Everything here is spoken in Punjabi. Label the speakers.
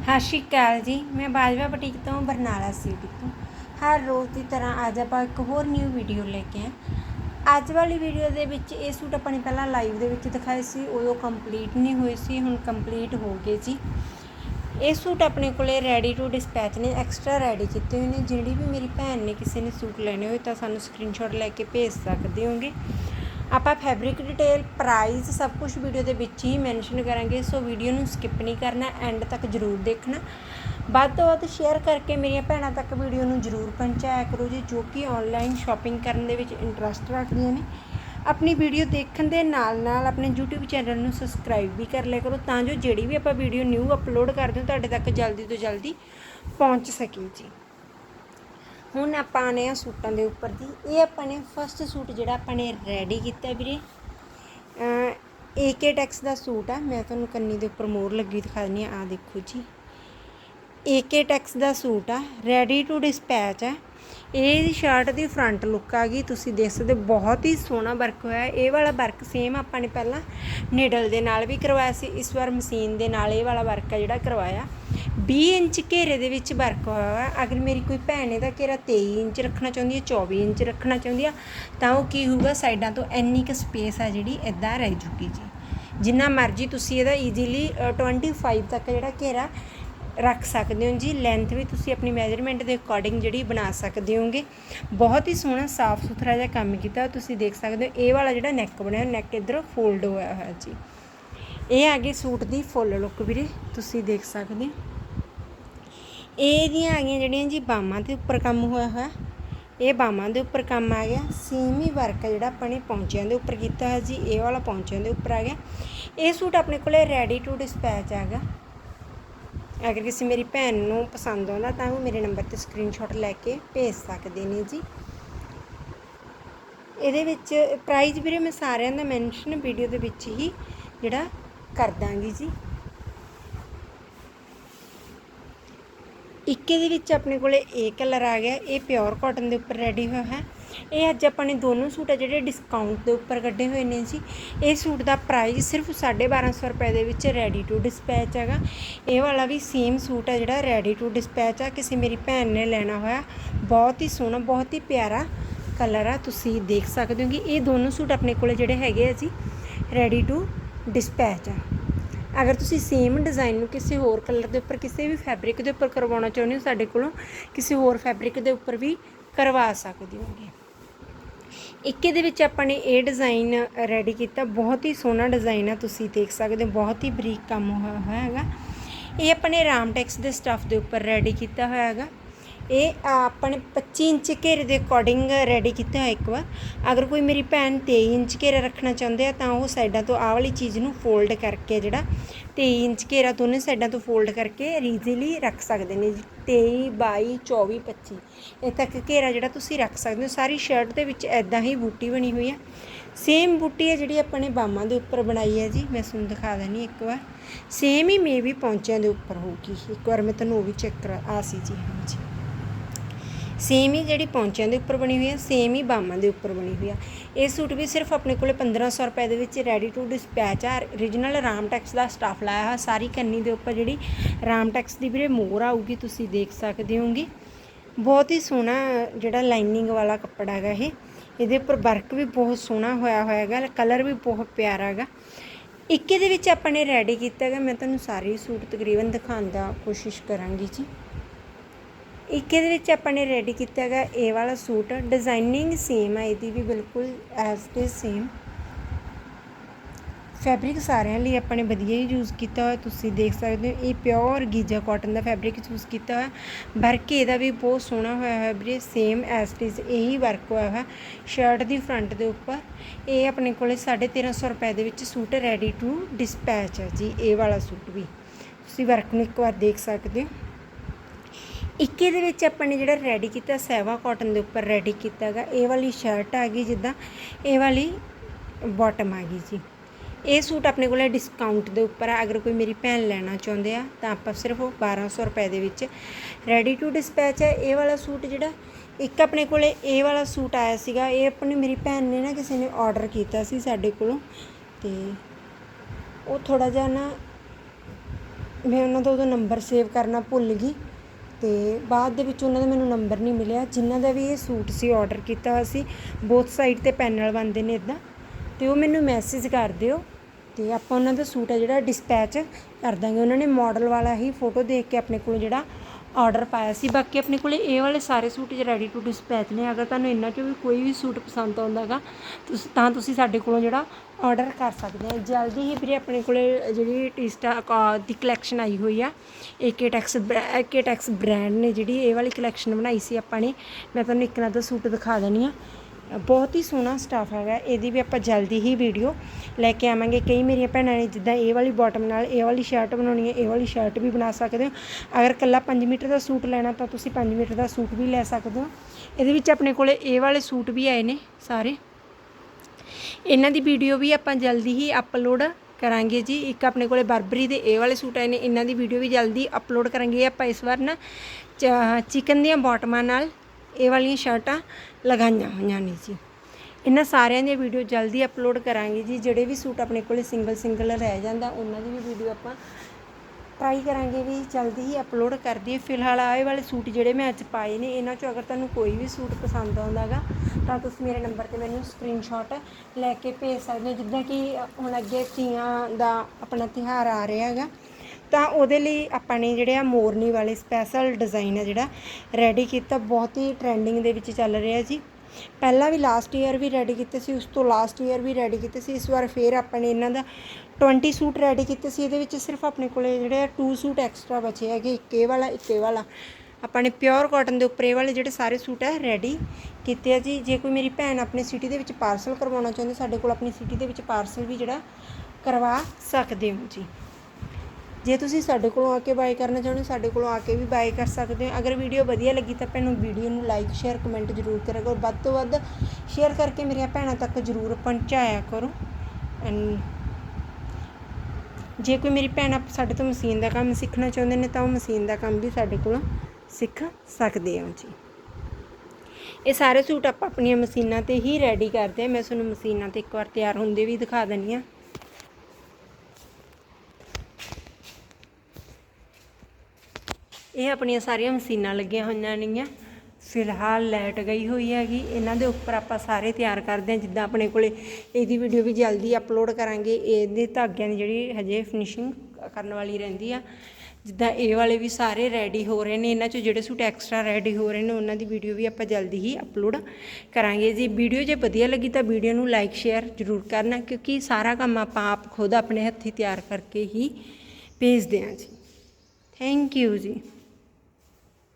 Speaker 1: ਸਤਿ ਸ਼੍ਰੀ ਅਕਾਲ ਜੀ। ਮੈਂ ਬਾਜਵਾ ਬੁਟੀਕ ਤੋਂ ਬਰਨਾਲਾ ਸਿਟੀ ਤੋਂ। ਹਰ ਰੋਜ਼ ਦੀ ਤਰ੍ਹਾਂ ਅੱਜ ਆਪਾਂ ਇੱਕ ਹੋਰ ਨਿਊ ਵੀਡੀਓ ਲੈ ਕੇ ਆਏ। ਅੱਜ ਵਾਲੀ ਵੀਡੀਓ ਦੇ ਵਿੱਚ ਇਹ ਸੂਟ ਆਪਾਂ ਨੇ ਪਹਿਲਾਂ ਲਾਈਵ ਦੇ ਵਿੱਚ ਦਿਖਾਏ ਸੀ, ਉਦੋਂ ਕੰਪਲੀਟ ਨਹੀਂ ਹੋਏ ਸੀ, ਹੁਣ ਕੰਪਲੀਟ ਹੋ ਗਏ ਜੀ। ਇਹ ਸੂਟ ਆਪਣੇ ਕੋਲੇ ਰੈਡੀ ਟੂ ਡਿਸਪੈਚ ਨੇ ਐਕਸਟਰਾ ਰੈਡੀ ਕੀਤੇ ਹੋਏ ਨੇ। ਜਿਹੜੀ ਵੀ ਮੇਰੀ ਭੈਣ ਨੇ ਕਿਸੇ ਨੇ ਸੂਟ ਲੈਣੇ ਹੋਏ ਤਾਂ ਸਾਨੂੰ ਸਕਰੀਨਸ਼ਾਟ ਲੈ ਕੇ ਭੇਜ ਸਕਦੇ ਹੋਗੇ। ਆਪਾਂ ਫੈਬਰਿਕ ਡਿਟੇਲ ਪ੍ਰਾਈਸ ਸਭ ਕੁਝ ਵੀਡੀਓ ਦੇ ਵਿੱਚ ਹੀ ਮੈਂਸ਼ਨ ਕਰਾਂਗੇ ਸੋ ਵੀਡੀਓ ਨੂੰ ਸਕਿਪ ਨਹੀਂ ਕਰਨਾ ਐਂਡ ਤੱਕ ਜਰੂਰ ਦੇਖਣਾ। ਵੱਧ ਤੋਂ ਵੱਧ ਸ਼ੇਅਰ ਕਰਕੇ ਮੇਰੀਆਂ ਭੈਣਾਂ ਤੱਕ ਵੀਡੀਓ ਨੂੰ ਜਰੂਰ ਪਹੁੰਚਾਇਆ ਕਰੋ ਜੀ, ਜੋ ਕਿ ਆਨਲਾਈਨ ਸ਼ਾਪਿੰਗ ਕਰਨ ਦੇ ਵਿੱਚ ਇੰਟਰਸਟ ਰੱਖਦੀਆਂ ਨੇ। ਆਪਣੀ ਵੀਡੀਓ ਦੇਖਣ ਦੇ ਨਾਲ ਨਾਲ ਆਪਣੇ YouTube ਚੈਨਲ ਨੂੰ ਸਬਸਕ੍ਰਾਈਬ ਵੀ ਕਰ ਲਿਆ ਕਰੋ, ਤਾਂ ਜੋ ਜਿਹੜੀ ਵੀ ਆਪਾਂ ਵੀਡੀਓ ਨਿਊ ਅਪਲੋਡ ਕਰਦੇ ਹਾਂ, ਤੁਹਾਡੇ ਤੱਕ ਜਲਦੀ ਤੋਂ ਜਲਦੀ ਪਹੁੰਚ ਸਕੇ ਜੀ। ਹੁਣ ਆਪਾਂ ਆਨੇ ਆ ਸੂਟਾਂ ਦੇ ਉੱਪਰ ਦੀ। ਇਹ ਆਪਾਂ ਨੇ ਫਸਟ ਸੂਟ ਜਿਹੜਾ ਆਪਾਂ ਨੇ ਰੈਡੀ ਕੀਤਾ ਵੀਰੇ। ਏਕੇ ਟੈਕਸ ਦਾ ਸੂਟ ਆ। ਮੈਂ ਤੁਹਾਨੂੰ ਕੰਨੀ ਦੇ ਉੱਪਰ ਮੋਰ ਲੱਗੀ ਦਿਖਾ ਦਿੰਦੀ ਆ ਆ ਦੇਖੋ ਜੀ। ਏਕੇ ਟੈਕਸ ਦਾ ਸੂਟ ਆ। ਰੈਡੀ ਟੂ ਡਿਸਪੈਚ ਆ। ਇਹ ਸ਼ਰਟ ਦੀ ਫਰੰਟ ਲੁੱਕ ਆ ਗਈ। ਤੁਸੀਂ ਦੇਖ ਸਕਦੇ ਹੋ, ਬਹੁਤ ਹੀ ਸੋਹਣਾ ਵਰਕ ਹੋਇਆ। ਇਹ ਵਾਲਾ ਵਰਕ ਸੇਮ ਆਪਾਂ ਨੇ ਪਹਿਲਾਂ ਨੀਡਲ ਦੇ ਨਾਲ ਵੀ ਕਰਵਾਇਆ ਸੀ। ਇਸ ਵਾਰ ਮਸ਼ੀਨ ਦੇ ਨਾਲ ਇਹ ਵਾਲਾ ਵਰਕ ਆ ਜਿਹੜਾ ਕਰਵਾਇਆ। 20 ਇੰਚ ਘੇਰੇ ਦੇ ਵਿੱਚ ਵਰਕ ਹੋਇਆ ਹੋਇਆ। ਅਗਰ ਮੇਰੀ ਕੋਈ ਭੈਣ ਇਹਦਾ ਘੇਰਾ 23 ਇੰਚ ਰੱਖਣਾ ਚਾਹੁੰਦੀ ਹੈ 24 ਇੰਚ ਰੱਖਣਾ ਚਾਹੁੰਦੀ ਆ, ਤਾਂ ਉਹ ਕੀ ਹੋਊਗਾ? ਸਾਈਡਾਂ ਤੋਂ ਇੰਨੀ ਕੁ ਸਪੇਸ ਆ ਜਿਹੜੀ ਇਦਾਂ ਰਹਿ ਜੂਗੀ ਜੀ। ਜਿੰਨਾ ਮਰਜ਼ੀ ਤੁਸੀਂ ਇਹਦਾ ਈਜ਼ੀਲੀ 25 ਤੱਕ ਜਿਹੜਾ ਘੇਰਾ ਰੱਖ ਸਕਦੇ ਹੋ ਜੀ। ਲੈਂਥ ਵੀ ਤੁਸੀਂ ਆਪਣੀ ਮੈਜ਼ਰਮੈਂਟ ਦੇ ਅਕੋਰਡਿੰਗ ਜਿਹੜੀ ਬਣਾ ਸਕਦੇ ਹੋਗੇ। ਬਹੁਤ ਹੀ ਸੋਹਣਾ ਸਾਫ਼ ਸੁਥਰਾ ਜਿਹਾ ਕੰਮ ਕੀਤਾ। ਤੁਸੀਂ ਦੇਖ ਸਕਦੇ ਹੋ, ਇਹ ਵਾਲਾ ਜਿਹੜਾ ਨੈਕ ਬਣਿਆ ਨੈਕ ਇਧਰ ਫੋਲਡ ਹੋਇਆ ਹੋਇਆ ਜੀ। ਇਹ ਆ ਗਈ ਸੂਟ ਦੀ ਫੁੱਲ ਲੁੱਕ ਵੀਰੇ। ਤੁਸੀਂ ਦੇਖ ਸਕਦੇ ਹੋ। ਇਹਦੀਆਂ ਆ ਗਈਆਂ ਜਿਹੜੀਆਂ ਜੀ ਬਾਹਾਂ ਦੇ ਉੱਪਰ ਕੰਮ ਹੋਇਆ ਹੋਇਆ। ਇਹ ਬਾਹਾਂ ਦੇ ਉੱਪਰ ਕੰਮ ਆ ਗਿਆ। ਸੇਮ ਹੀ ਵਰਕ ਜਿਹੜਾ ਆਪਾਂ ਨੇ ਪੌਂਚਿਆਂ ਦੇ ਉੱਪਰ ਕੀਤਾ ਹੈ ਜੀ। ਇਹ ਵਾਲਾ ਪੌਂਚਿਆਂ ਦੇ ਉੱਪਰ ਆ ਗਿਆ। ਇਹ ਸੂਟ ਆਪਣੇ ਕੋਲੇ ਰੈਡੀ ਟੂ ਡਿਸਪੈਚ ਹੈਗਾ ਅਗਰ ਕਿਸੇ ਮੇਰੀ ਭੈਣ ਨੂੰ ਪਸੰਦ ਆਉਂਦਾ ਤਾਂ ਉਹ ਮੇਰੇ ਨੰਬਰ ਤੇ ਸਕਰੀਨਸ਼ਾਟ ਲੈ ਕੇ ਭੇਜ ਸਕਦੇ ਨੇ ਜੀ। ਇਹਦੇ ਵਿੱਚ ਪ੍ਰਾਈਸ ਵੀਰੇ ਮੈਂ ਸਾਰਿਆਂ ਦਾ ਮੈਂਸ਼ਨ ਵੀਡੀਓ ਦੇ ਵਿੱਚ ਹੀ ਜਿਹੜਾ ਕਰ ਦਾਂਗੀ ਜੀ। ਇੱਕੇ ਦੇ ਵਿੱਚ ਆਪਣੇ ਕੋਲੇ ਇਹ ਕਲਰ ਆ ਗਿਆ, ਇਹ ਪਿਓਰ ਕਾਟਨ ਦੇ ਉੱਪਰ ਰੈਡੀ ਹੋਇਆ ਹੈ। ਇਹ ਅੱਜ ਆਪਾਂ ਨੇ ਦੋਨੋਂ ਸੂਟ ਆ ਜਿਹੜੇ ਡਿਸਕਾਊਂਟ ਦੇ ਉੱਪਰ ਕੱਢੇ ਹੋਏ ਨੇ ਜੀ। ਇਹ ਸੂਟ ਦਾ ਪ੍ਰਾਈਸ ਸਿਰਫ 1250 ਰੁਪਏ ਦੇ ਵਿੱਚ ਰੈਡੀ ਟੂ ਡਿਸਪੈਚ ਹੈਗਾ। ਇਹ ਵਾਲਾ ਵੀ ਸੇਮ ਸੂਟ ਆ ਜਿਹੜਾ ਰੈਡੀ ਟੂ ਡਿਸਪੈਚ ਆ। ਕਿਸੇ ਮੇਰੀ ਭੈਣ ਨੇ ਲੈਣਾ ਹੋਇਆ। ਬਹੁਤ ਹੀ ਸੋਹਣਾ, ਬਹੁਤ ਹੀ ਪਿਆਰਾ ਕਲਰ ਆ। ਤੁਸੀਂ ਦੇਖ ਸਕਦੇ ਹੋ ਕਿ ਇਹ ਦੋਨੋਂ ਸੂਟ ਆਪਣੇ ਕੋਲੇ ਜਿਹੜੇ ਹੈਗੇ ਆ ਜੀ ਰੈਡੀ ਟੂ ਡਿਸਪੈਚ ਆ। ਅਗਰ ਤੁਸੀਂ ਸੇਮ ਡਿਜ਼ਾਈਨ ਨੂੰ ਕਿਸੇ ਹੋਰ ਕਲਰ ਦੇ ਉੱਪਰ, ਕਿਸੇ ਵੀ ਫੈਬਰਿਕ ਦੇ ਉੱਪਰ ਕਰਵਾਉਣਾ ਚਾਹੁੰਦੇ ਹੋ ਸਾਡੇ ਕੋਲੋਂ, ਕਿਸੇ ਹੋਰ ਫੈਬਰਿਕ ਦੇ ਉੱਪਰ ਵੀ ਕਰਵਾ ਸਕਦੇ ਹੋਗੇ। ਇੱਕੇ ਦੇ ਵਿੱਚ ਆਪਾਂ ਨੇ ਇਹ ਡਿਜ਼ਾਈਨ ਰੈਡੀ ਕੀਤਾ। ਬਹੁਤ ਹੀ ਸੋਹਣਾ ਡਿਜ਼ਾਈਨ ਆ, ਤੁਸੀਂ ਦੇਖ ਸਕਦੇ ਹੋ। ਬਹੁਤ ਹੀ ਬਰੀਕ ਕੰਮ ਹੋਇਆ ਹੋਇਆ ਹੈਗਾ। ਇਹ ਆਪਾਂ ਨੇ ਰਾਮਟੈਕਸ ਦੇ ਸਟੱਫ ਦੇ ਉੱਪਰ ਰੈਡੀ ਕੀਤਾ ਹੋਇਆ ਹੈਗਾ। ਇਹ ਆਪਾਂ ਨੇ 25 ਇੰਚ ਘੇਰੇ ਦੇ ਅਕੋਰਡਿੰਗ ਰੈਡੀ ਕੀਤਾ ਹੋਇਆ ਇੱਕ ਵਾਰ। ਅਗਰ ਕੋਈ ਮੇਰੀ ਭੈਣ 23 ਇੰਚ ਘੇਰਾ ਰੱਖਣਾ ਚਾਹੁੰਦੇ ਆ, ਤਾਂ ਉਹ ਸਾਈਡਾਂ ਤੋਂ ਆਹ ਵਾਲੀ ਚੀਜ਼ ਨੂੰ ਫੋਲਡ ਕਰਕੇ ਜਿਹੜਾ 23 ਇੰਚ ਘੇਰਾ ਦੋਨੇ ਸਾਈਡਾਂ ਤੋਂ ਫੋਲਡ ਕਰਕੇ ਈਜ਼ੀਲੀ ਰੱਖ ਸਕਦੇ ਨੇ 23 22 24 25 ਇਹ ਤੱਕ ਘੇਰਾ ਜਿਹੜਾ ਤੁਸੀਂ ਰੱਖ ਸਕਦੇ ਹੋ। ਸਾਰੀ ਸ਼ਰਟ ਦੇ ਵਿੱਚ ਐਦਾਂ ਹੀ ਬੂਟੀ ਬਣੀ ਹੋਈ ਆ। ਸੇਮ ਬੂਟੀ ਹੈ ਜਿਹੜੀ ਆਪਾਂ ਨੇ ਬਾਹਾਂ ਦੇ ਉੱਪਰ ਬਣਾਈ ਹੈ ਜੀ। ਮੈਂ ਤੁਹਾਨੂੰ ਦਿਖਾ ਦਿੰਨੀ ਇੱਕ ਵਾਰ। ਸੇਮ ਹੀ ਮੇ ਵੀ ਪੌਂਚਿਆਂ ਦੇ ਉੱਪਰ ਹੋਊਗੀ। ਇੱਕ ਵਾਰ ਮੈਂ ਤੁਹਾਨੂੰ ਉਹ ਵੀ ਚੈੱਕ ਕਰਾ ਆ ਸੀ ਜੀ ਹਾਂਜੀ ਸੇਮ ਹੀ ਜਿਹੜੀ ਪੌਂਚਿਆਂ ਦੇ ਉੱਪਰ ਬਣੀ ਹੋਈ ਹੈ ਸੇਮ ਹੀ ਬਾਹਾਂ ਦੇ ਉੱਪਰ ਬਣੀ ਹੋਈ ਆ। ਇਹ ਸੂਟ ਵੀ ਸਿਰਫ ਆਪਣੇ ਕੋਲੇ 1500 ਰੁਪਏ ਦੇ ਵਿੱਚ ਰੈਡੀ ਟੂ ਡਿਸਪੈਚ ਆ। Origignal ਰਾਮਟੈਕਸ ਦਾ ਸਟਾਫ ਲਾਇਆ ਹੋਇਆ, ਸਾਰੀ ਕੰਨੀ ਦੇ ਉੱਪਰ ਜਿਹੜੀ ਰਾਮਟੈਕਸ ਦੀ ਵੀਰੇ ਮੋਹਰ ਆਊਗੀ, ਤੁਸੀਂ ਦੇਖ ਸਕਦੇ ਹੋਗੇ ਬਹੁਤ ਹੀ ਸੋਹਣਾ ਜਿਹੜਾ ਲਾਈਨਿੰਗ ਵਾਲਾ ਕੱਪੜਾ ਹੈਗਾ ਇਹ। ਇਹਦੇ ਉੱਪਰ ਵਰਕ ਵੀ ਬਹੁਤ ਸੋਹਣਾ ਹੋਇਆ ਹੋਇਆ ਹੈਗਾ ਕਲਰ ਵੀ ਬਹੁਤ ਪਿਆਰਾ ਹੈਗਾ। ਇੱਕ ਇਹਦੇ ਵਿੱਚ ਆਪਾਂ ਨੇ ਰੈਡੀ ਕੀਤਾ ਹੈਗਾ, ਮੈਂ ਤੁਹਾਨੂੰ ਸਾਰੇ ਸੂਟ ਤਕਰੀਬਨ ਦਿਖਾਉਣ ਦਾ ਕੋਸ਼ਿਸ਼ ਕਰਾਂਗੀ ਜੀ। ਇੱਕ ਇਹਦੇ ਵਿੱਚ ਆਪਾਂ ਨੇ ਰੈਡੀ ਕੀਤਾ ਹੈਗਾ ਇਹ ਵਾਲਾ ਸੂਟ ਡਿਜ਼ਾਈਨਿੰਗ ਸੇਮ ਹੈ ਇਹਦੀ ਵੀ ਬਿਲਕੁਲ ਐਸ ਇਟ ਸੇਮ ਫੈਬਰਿਕ ਸਾਰਿਆਂ ਲਈ ਆਪਾਂ ਨੇ ਵਧੀਆ ਹੀ ਯੂਜ਼ ਕੀਤਾ ਹੋਇਆ, ਤੁਸੀਂ ਦੇਖ ਸਕਦੇ ਹੋ, ਇਹ ਪਿਓਰ ਗੀਜਾ ਕਾਟਨ ਦਾ ਫੈਬਰਿਕ ਯੂਜ਼ ਕੀਤਾ ਹੋਇਆ। ਵਰਕ ਇਹਦਾ ਵੀ ਬਹੁਤ ਸੋਹਣਾ ਹੋਇਆ ਹੋਇਆ ਵੀਰੇ ਸੇਮ ਐਸ ਇਟ ਇਹੀ ਵਰਕ ਹੋਇਆ ਹੋਇਆ। ਸ਼ਰਟ ਦੀ ਫਰੰਟ ਦੇ ਉੱਪਰ, ਇਹ ਆਪਣੇ ਕੋਲੇ 1350 ਰੁਪਏ ਦੇ ਵਿੱਚ ਸੂਟ ਰੈਡੀ ਟੂ ਡਿਸਪੈਚ ਹੈ ਜੀ, ਇਹ ਵਾਲਾ ਸੂਟ ਵੀ। ਤੁਸੀਂ ਵਰਕ ਨੂੰ ਇੱਕ ਵਾਰ ਦੇਖ ਸਕਦੇ ਹੋ। ਇੱਕੇ ਦੇ ਵਿੱਚ ਆਪਾਂ ਨੇ ਜਿਹੜਾ ਰੈਡੀ ਕੀਤਾ, ਸੈਵਾ ਕਾਟਨ ਦੇ ਉੱਪਰ ਰੈਡੀ ਕੀਤਾ ਹੈਗਾ, ਇਹ ਵਾਲੀ ਸ਼ਰਟ ਆ ਗਈ ਜਿੱਦਾਂ, ਇਹ ਵਾਲੀ ਬਾਟਮ ਆ ਗਈ ਜੀ। ਇਹ ਸੂਟ ਆਪਣੇ ਕੋਲ ਡਿਸਕਾਊਂਟ ਦੇ ਉੱਪਰ ਆ, ਅਗਰ ਕੋਈ ਮੇਰੀ ਭੈਣ ਲੈਣਾ ਚਾਹੁੰਦੇ ਆ, ਤਾਂ ਆਪਾਂ ਸਿਰਫ 1200 ਰੁਪਏ ਦੇ ਵਿੱਚ ਰੈਡੀ ਟੂ ਡਿਸਪੈਚ ਹੈ ਇਹ ਵਾਲਾ ਸੂਟ ਜਿਹੜਾ, ਇੱਕ ਆਪਣੇ ਕੋਲੇ ਇਹ ਵਾਲਾ ਸੂਟ ਆਇਆ ਸੀਗਾ, ਇਹ ਆਪਣੀ ਮੇਰੀ ਭੈਣ ਨੇ ਨਾ ਕਿਸੇ ਨੇ ਆਰਡਰ ਕੀਤਾ ਸੀ ਸਾਡੇ ਕੋਲੋਂ, ਤੇ ਉਹ ਥੋੜਾ ਜਿਹਾ ਨਾ, ਮੈਂ ਉਹਨਾਂ ਦਾ ਉਦੋਂ ਨੰਬਰ ਸੇਵ ਕਰਨਾ ਭੁੱਲ ਗਈ। ਅਤੇ ਬਾਅਦ ਦੇ ਵਿੱਚ ਉਹਨਾਂ ਦਾ ਮੈਨੂੰ ਨੰਬਰ ਨਹੀਂ ਮਿਲਿਆ। ਜਿਨ੍ਹਾਂ ਦਾ ਵੀ ਇਹ ਸੂਟ ਸੀ ਔਡਰ ਕੀਤਾ ਹੋਇਆ ਸੀ ਬੋਥ ਸਾਈਡ ਤੇ ਪੈਨਲ ਬਣਦੇ ਨੇ ਇੱਦਾਂ ਅਤੇ ਉਹ ਮੈਨੂੰ ਮੈਸੇਜ ਕਰ ਦਿਓ ਅਤੇ ਆਪਾਂ ਉਹਨਾਂ ਦਾ ਸੂਟ ਹੈ ਜਿਹੜਾ ਡਿਸਪੈਚ ਕਰ ਦਾਂਗੇ। ਉਹਨਾਂ ਨੇ ਮਾਡਲ ਵਾਲਾ ਹੀ ਫੋਟੋ ਦੇਖ ਕੇ ਆਪਣੇ ਕੋਲ ਜਿਹੜਾ ਆਰਡਰ ਪਾਇਆ ਸੀ। ਬਾਕੀ ਆਪਣੇ ਕੋਲੇ ਇਹ ਵਾਲੇ ਸਾਰੇ ਸੂਟ ਜਿਹੜੇ ਰੈਡੀ ਟੂ ਡਿਸਪੈਚ ਨੇ, ਅਗਰ ਤੁਹਾਨੂੰ ਇਹਨਾਂ ਚੋਂ ਵੀ ਕੋਈ ਵੀ ਸੂਟ ਪਸੰਦ ਆਉਂਦਾਗਾ ਤੁਸੀਂ, ਤਾਂ ਤੁਸੀਂ ਸਾਡੇ ਕੋਲੋਂ ਜਿਹੜਾ ਆਰਡਰ ਕਰ ਸਕਦੇ ਆ। ਜਲਦੀ ਹੀ ਵੀਰੇ ਆਪਣੇ ਕੋਲੇ ਜਿਹੜੀ ਟੀਸਟਾ ਦੀ ਕਲੈਕਸ਼ਨ ਆਈ ਹੋਈ ਆ AK tex AK tex brand ਨੇ ਜਿਹੜੀ, ਇਹ ਵਾਲੀ ਕਲੈਕਸ਼ਨ ਬਣਾਈ ਸੀ ਆਪਾਂ ਨੇ। ਮੈਂ ਤੁਹਾਨੂੰ ਇੱਕ ਨਾ ਦਾ ਸੂਟ ਦਿਖਾ ਦੇਣੀ ਆ। ਬਹੁਤ ਹੀ ਸੋਹਣਾ ਸਟਾਫ ਹੈਗਾ। ਇਹਦੀ ਵੀ ਆਪਾਂ ਜਲਦੀ ਹੀ ਵੀਡੀਓ ਲੈ ਕੇ ਆਵਾਂਗੇ। ਕਈ ਮੇਰੀਆਂ ਭੈਣਾਂ ਨੇ ਜਿੱਦਾਂ ਇਹ ਵਾਲੀ ਬਾਟਮ ਨਾਲ ਇਹ ਵਾਲੀ ਸ਼ਰਟ ਬਣਾਉਣੀ ਹੈ, ਇਹ ਵਾਲੀ ਸ਼ਰਟ ਵੀ ਬਣਾ ਸਕਦੇ ਹੋ। ਅਗਰ ਕੱਲਾ 5 ਮੀਟਰ ਦਾ ਸੂਟ ਲੈਣਾ ਤਾਂ ਤੁਸੀਂ 5 ਮੀਟਰ ਦਾ ਸੂਟ ਵੀ ਲੈ ਸਕਦੇ ਹੋ। ਇਹਦੇ ਵਿੱਚ ਆਪਣੇ ਕੋਲੇ ਇਹ ਵਾਲੇ ਸੂਟ ਵੀ ਆਏ ਨੇ ਸਾਰੇ। ਇਹਨਾਂ ਦੀ ਵੀਡੀਓ ਵੀ ਆਪਾਂ ਜਲਦੀ ਹੀ ਅਪਲੋਡ ਕਰਾਂਗੇ ਜੀ। ਇੱਕ ਆਪਣੇ ਕੋਲੇ ਬਰਬਰੀ ਦੇ ਇਹ ਵਾਲੇ ਸੂਟ ਆਏ ਨੇ। ਇਹਨਾਂ ਦੀ ਵੀਡੀਓ ਵੀ ਜਲਦੀ ਅਪਲੋਡ ਕਰਾਂਗੇ ਆਪਾਂ ਇਸ ਵਾਰ ਨਾ। ਚਿਕਨ ਦੀਆਂ ਬਾਟਮਾਂ ਨਾਲ। ਇਹ ਵਾਲੀਆਂ ਸ਼ਰਟਾਂ ਲਗਾਈਆਂ ਹੋਈਆਂ ਨੇ ਜੀ। ਇਹਨਾਂ ਸਾਰਿਆਂ ਦੀਆਂ ਵੀਡੀਓ ਜਲਦੀ ਅਪਲੋਡ ਕਰਾਂਗੇ ਜੀ। ਜਿਹੜੇ ਵੀ ਸੂਟ ਆਪਣੇ ਕੋਲੇ ਸਿੰਗਲ ਸਿੰਗਲ ਰਹਿ ਜਾਂਦਾ, ਉਹਨਾਂ ਦੀ ਵੀ ਵੀਡੀਓ ਆਪਾਂ ਟਰਾਈ ਕਰਾਂਗੇ ਵੀ ਜਲਦੀ ਹੀ ਅਪਲੋਡ ਕਰ ਦਈਏ। ਫਿਲਹਾਲ ਆਏ ਵਾਲੇ ਸੂਟ ਜਿਹੜੇ ਮੈਂ ਅੱਜ ਪਾਏ ਨੇ, ਇਹਨਾਂ ਚੋਂ ਅਗਰ ਤੁਹਾਨੂੰ ਕੋਈ ਵੀ ਸੂਟ ਪਸੰਦ ਆਉਂਦਾਗਾ, ਤਾਂ ਤੁਸੀਂ ਮੇਰੇ ਨੰਬਰ ਤੇ ਮੈਨੂੰ ਸਕਰੀਨਸ਼ਾਟ ਲੈ ਕੇ ਭੇਜ ਸਕਦੇ ਹੋ। ਜਿੱਦਾਂ ਕਿ ਹੁਣ ਅੱਗੇ ਤੀਆਂ ਦਾ ਆਪਣਾ ਤਿਉਹਾਰ ਆ ਰਿਹਾ ਹੈਗਾ ਤਾਂ ਉਹਦੇ ਲਈ ਆਪਾਂ ਨੇ ਜਿਹੜੇ ਆ ਮੋਰਨੀ ਵਾਲੇ ਸਪੈਸ਼ਲ ਡਿਜ਼ਾਈਨ ਆ ਜਿਹੜਾ ਰੈਡੀ ਕੀਤਾ, ਬਹੁਤ ਹੀ ਟ੍ਰੈਂਡਿੰਗ ਦੇ ਵਿੱਚ ਚੱਲ ਰਿਹਾ ਜੀ। ਪਹਿਲਾਂ ਵੀ ਲਾਸਟ ਈਅਰ ਵੀ ਰੈਡੀ ਕੀਤੇ ਸੀ, ਉਸ ਤੋਂ ਲਾਸਟ ਈਅਰ ਵੀ ਰੈਡੀ ਕੀਤੇ ਸੀ। ਇਸ ਵਾਰ ਫੇਰ ਆਪਾਂ ਨੇ ਇਹਨਾਂ ਦਾ 20 ਸੂਟ ਰੈਡੀ ਕੀਤੇ ਸੀ। ਇਹਦੇ ਵਿੱਚ ਸਿਰਫ ਆਪਣੇ ਕੋਲੇ ਜਿਹੜੇ 2 ਸੂਟ ਐਕਸਟਰਾ ਬਚੇ ਹੈਗੇ, ਇੱਕ ਇਹ ਵਾਲਾ, ਇੱਕ ਇਹ ਵਾਲਾ। ਆਪਾਂ ਨੇ ਪਿਓਰ ਕਾਟਨ ਦੇ ਉੱਪਰ ਇਹ ਵਾਲੇ ਜਿਹੜੇ ਸਾਰੇ ਸੂਟ ਹੈ ਰੈਡੀ ਕੀਤੇ ਆ ਜੀ। ਜੇ ਕੋਈ ਮੇਰੀ ਭੈਣ ਆਪਣੇ ਸਿਟੀ ਦੇ ਵਿੱਚ ਪਾਰਸਲ ਕਰਵਾਉਣਾ ਚਾਹੁੰਦੇ, ਸਾਡੇ ਕੋਲ ਆਪਣੀ ਸਿਟੀ ਦੇ ਵਿੱਚ ਪਾਰਸਲ ਵੀ ਜਿਹੜਾ ਕਰਵਾ ਸਕਦੇ ਹੋ ਜੀ। ਜੇ ਤੁਸੀਂ ਸਾਡੇ ਕੋਲੋਂ ਆ ਕੇ ਬਾਏ ਕਰਨਾ ਚਾਹੁੰਦੇ ਹੋ, ਸਾਡੇ ਕੋਲੋਂ ਆ ਕੇ ਵੀ ਬਾਏ ਕਰ ਸਕਦੇ ਹੋ। ਅਗਰ ਵੀਡੀਓ ਵਧੀਆ ਲੱਗੀ ਤਾਂ ਭੈਣੋ ਵੀਡੀਓ ਨੂੰ ਲਾਈਕ ਸ਼ੇਅਰ ਕਮੈਂਟ ਜ਼ਰੂਰ ਕਰਿਆ ਕਰੋ। ਵੱਧ ਤੋਂ ਵੱਧ ਸ਼ੇਅਰ ਕਰਕੇ ਮੇਰੀਆਂ ਭੈਣਾਂ ਤੱਕ ਜ਼ਰੂਰ ਪਹੁੰਚਾਇਆ ਕਰੋ। ਐਂਡ ਜੇ ਕੋਈ ਮੇਰੀ ਭੈਣ ਆਪ ਸਾਡੇ ਤੋਂ ਮਸ਼ੀਨ ਦਾ ਕੰਮ ਸਿੱਖਣਾ ਚਾਹੁੰਦੇ ਨੇ ਤਾਂ ਉਹ ਮਸ਼ੀਨ ਦਾ ਕੰਮ ਵੀ ਸਾਡੇ ਕੋਲੋਂ ਸਿੱਖ ਸਕਦੇ ਹੋ ਜੀ। ਇਹ ਸਾਰੇ ਸੂਟ ਆਪਾਂ ਆਪਣੀਆਂ ਮਸ਼ੀਨਾਂ ਤੇ ਹੀ ਰੈਡੀ ਕਰਦੇ ਆ। ਮੈਂ ਤੁਹਾਨੂੰ ਮਸ਼ੀਨਾਂ ਤੇ ਇੱਕ ਵਾਰ ਤਿਆਰ ਹੁੰਦੇ ਵੀ ਦਿਖਾ ਦਿੰਦੀ ਆ ਇਹ ਆਪਣੀਆਂ ਸਾਰੀਆਂ ਮਸ਼ੀਨਾਂ ਲੱਗੀਆਂ ਹੋਈਆਂ ਨੇਗੀਆਂ। ਫਿਲਹਾਲ ਲਾਈਟ ਗਈ ਹੋਈ ਹੈਗੀ। ਇਹਨਾਂ ਦੇ ਉੱਪਰ ਆਪਾਂ ਸਾਰੇ ਤਿਆਰ ਕਰਦੇ ਹਾਂ। ਜਿੱਦਾਂ ਆਪਣੇ ਕੋਲੇ ਇਹਦੀ ਵੀਡੀਓ ਵੀ ਜਲਦੀ ਅਪਲੋਡ ਕਰਾਂਗੇ। ਇਹਦੇ ਧਾਗਿਆਂ ਦੀ ਜਿਹੜੀ ਹਜੇ ਫਿਨਿਸ਼ਿੰਗ ਕਰਨ ਵਾਲੀ ਰਹਿੰਦੀ ਆ। ਜਿੱਦਾਂ ਇਹ ਵਾਲੇ ਵੀ ਸਾਰੇ ਰੈਡੀ ਹੋ ਰਹੇ ਨੇ। ਇਹਨਾਂ 'ਚੋਂ ਜਿਹੜੇ ਸੂਟ ਐਕਸਟਰਾ ਰੈਡੀ ਹੋ ਰਹੇ ਨੇ, ਉਹਨਾਂ ਦੀ ਵੀਡੀਓ ਵੀ ਆਪਾਂ ਜਲਦੀ ਹੀ ਅਪਲੋਡ ਕਰਾਂਗੇ। ਜੀ ਵੀਡੀਓ ਜੇ ਵਧੀਆ ਲੱਗੀ ਤਾਂ ਵੀਡੀਓ ਨੂੰ ਲਾਈਕ ਸ਼ੇਅਰ ਜ਼ਰੂਰ ਕਰਨਾ। ਕਿਉਂਕਿ ਸਾਰਾ ਕੰਮ ਆਪਾਂ ਆਪ ਖੁਦ ਆਪਣੇ ਹੱਥੀਂ ਤਿਆਰ ਕਰਕੇ ਹੀ ਭੇਜਦੇ ਹਾਂ ਜੀ। ਥੈਂਕ ਯੂ ਜੀ।